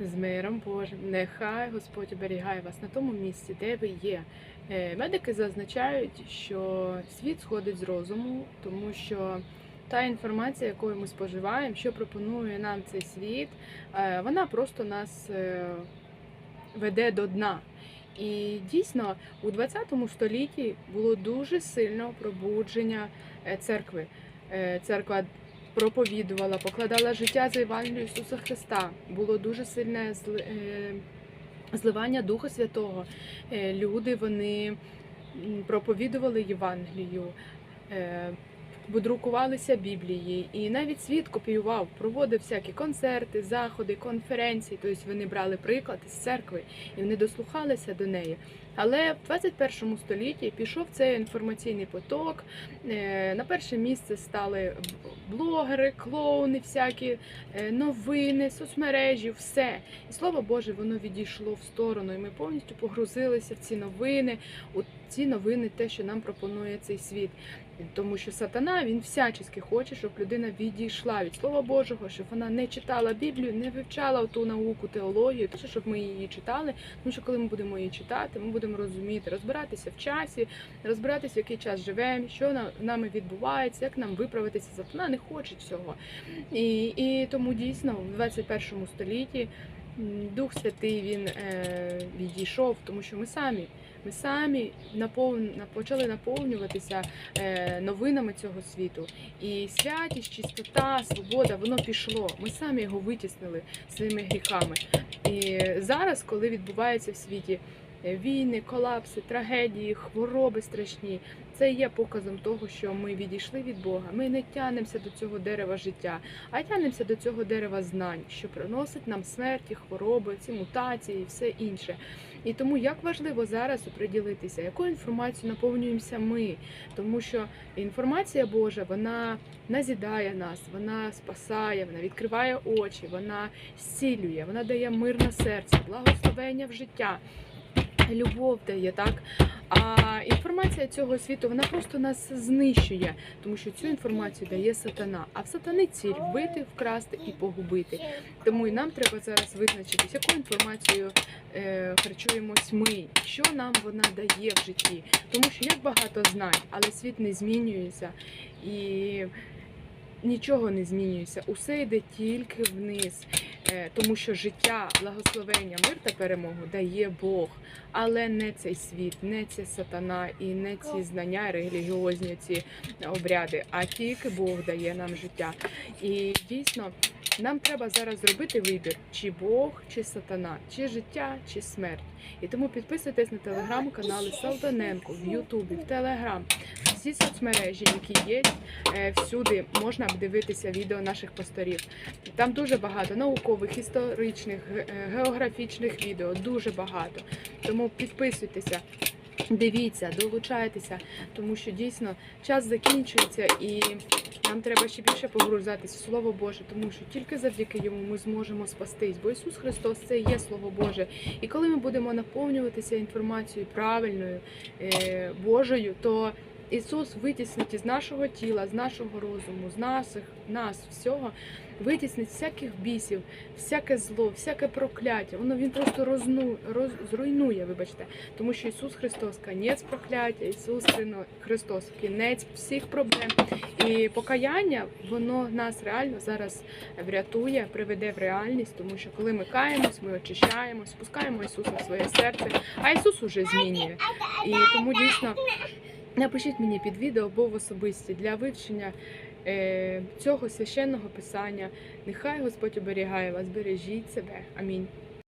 З миром Божим, нехай Господь оберігає вас на тому місці, де ви є. Е, Медики зазначають, що світ сходить з розуму, тому що та інформація, якою ми споживаємо, що пропонує нам цей світ, е, вона просто нас е, веде до дна. І дійсно у 20 столітті було дуже сильне пробудження церкви. Церква проповідувала, покладала життя за Євангелію Ісуса Христа. Було дуже сильне е, зливання Духа Святого. Е, Люди вони проповідували Євангелію. Е, Друкувалися Біблії, і навіть світ копіював, проводив всякі концерти, заходи, конференції. Тобто вони брали приклад із церкви і вони дослухалися до неї. Але в 21 столітті пішов цей інформаційний поток. Е, На перше місце стали блогери, клоуни, всякі е, новини, соцмережі, все. І слово Боже, воно відійшло в сторону, і ми повністю погрузилися в ці новини, у ці новини, те, що нам пропонує цей світ. Тому що сатана він всячески хоче, щоб людина відійшла від Слова Божого, щоб вона не читала Біблію, не вивчала ту науку, теологію, то щоб ми її читали. Тому що коли ми будемо її читати, ми будемо розуміти, розбиратися в часі, розбиратися, в який час живемо, що на- нами відбувається, як нам виправитися. Сатана не хоче цього. І, і тому дійсно в 21 столітті Дух Святий він е, відійшов, тому що ми самі. Ми самі наповн... почали наповнюватися е, новинами цього світу. І святість, чистота, свобода, воно пішло. Ми самі його витіснили своїми гріхами. І зараз, коли відбувається в світі війни, колапси, трагедії, хвороби страшні, це є показом того, що ми відійшли від Бога. Ми не тянемося до цього дерева життя, а тянемося до цього дерева знань, що приносить нам смерті, хвороби, ці мутації і все інше. І тому як важливо зараз оприділитися, якою інформацією наповнюємося ми, тому що інформація Божа вона назідає нас, вона спасає, вона відкриває очі, вона зцілює, вона дає мир на серце, благословення в життя. Любов дає так. А інформація цього світу вона просто нас знищує, тому що цю інформацію дає сатана. А в сатани ціль вбити, вкрасти і погубити. Тому і нам треба зараз визначитись, якою інформацією е, харчуємось ми, що нам вона дає в житті. Тому що як багато знань, але світ не змінюється і нічого не змінюється. Усе йде тільки вниз. Е, Тому що життя, благословення, мир та перемогу дає Бог, але не цей світ, не ця сатана і не ці знання, релігіозні ці обряди, а тільки Бог дає нам життя. І дійсно нам треба зараз зробити вибір, чи Бог, чи сатана, чи життя, чи смерть. І тому підписуйтесь на телеграм-канали Салтаненко в Ютубі, в Телеграм. Всі соцмережі, які є, е, всюди можна дивитися відео наших пасторів. Там дуже багато наукових, історичних, е, географічних відео, дуже багато. Тому підписуйтеся. Дивіться, долучайтеся, тому що дійсно час закінчується і нам треба ще більше погрузатися в Слово Боже, тому що тільки завдяки йому ми зможемо спастись. Бо Ісус Христос це є Слово Боже. І коли ми будемо наповнюватися інформацією правильною, е, Божою, то Ісус витіснить із нашого тіла, з нашого розуму, з наших нас всього, витіснить всяких бісів, всяке зло, всяке прокляття. Воно він просто розну, роз, зруйнує, вибачте, тому що Ісус Христос кінець прокляття, Ісус Христос кінець всіх проблем. І покаяння воно нас реально зараз врятує, приведе в реальність, тому що коли ми каємось, ми очищаємось, спускаємо Ісуса в своє серце, а Ісус уже змінює. І тому дійсно напишіть мені під відео або в особисті для вивчення е, цього священного писання. Нехай Господь оберігає вас, бережіть себе. Амінь.